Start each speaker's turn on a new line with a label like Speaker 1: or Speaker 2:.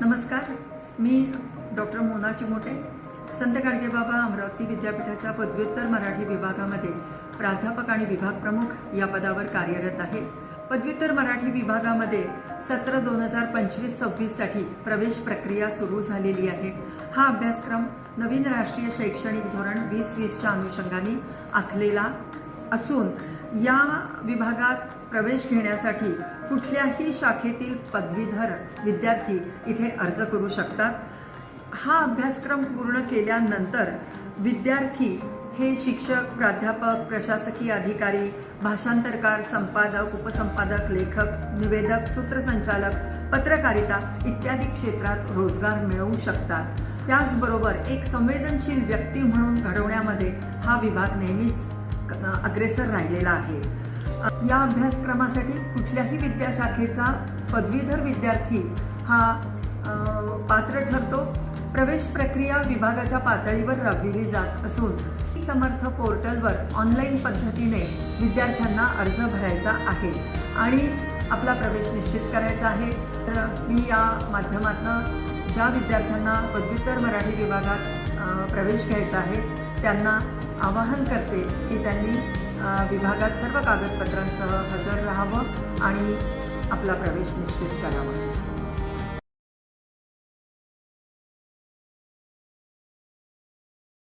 Speaker 1: नमस्कार. मी डॉक्टर मोना चिमोटे संत गाडगेबाबा अमरावती विद्यापीठाच्या पदव्युत्तर मराठी विभागामध्ये प्राध्यापक आणि विभाग प्रमुख या पदावर कार्यरत आहे. पदव्युत्तर मराठी विभागामध्ये सत्र दोन हजार पंचवीस सव्वीससाठी प्रवेश प्रक्रिया सुरू झालेली आहे. हा अभ्यासक्रम नवीन राष्ट्रीय शैक्षणिक धोरण वीस वीसच्या अनुषंगाने आखलेला असून या विभागात प्रवेश घेण्यासाठी कुठल्याही शाखेतील पदवीधर विद्यार्थी इथे अर्ज करू शकतात. हा अभ्यासक्रम पूर्ण केल्यानंतर विद्यार्थी हे शिक्षक प्राध्यापक प्रशासकीय अधिकारी भाषांतरकार संपादक उपसंपादक लेखक निवेदक सूत्रसंचालक पत्रकारिता इत्यादी क्षेत्रात रोजगार मिळवू शकतात. त्याचबरोबर एक संवेदनशील व्यक्ती म्हणून घडवण्यामध्ये हा विभाग नेहमीच अग्रेसर राहिलेला आहे. या अभ्यासक्रमासाठी कुठल्याही विद्याशाखेचा पदवीधर विद्यार्थी हा पात्र ठरतो. प्रवेश प्रक्रिया विभागाच्या पातळीवर राबविली जात असून समर्थ पोर्टलवर ऑनलाईन पद्धतीने विद्यार्थ्यांना अर्ज भरायचा आहे आणि आपला प्रवेश निश्चित करायचा आहे. तर मी या माध्यमातून ज्या विद्यार्थ्यांना पदव्युत्तर मराठी विभागात प्रवेश घ्यायचा आहे त्यांना आवाहन करते की त्यांनी विभागात सर्व कागदपत्रांसह हजर राहावं आणि आपला प्रवेश निश्चित करावा.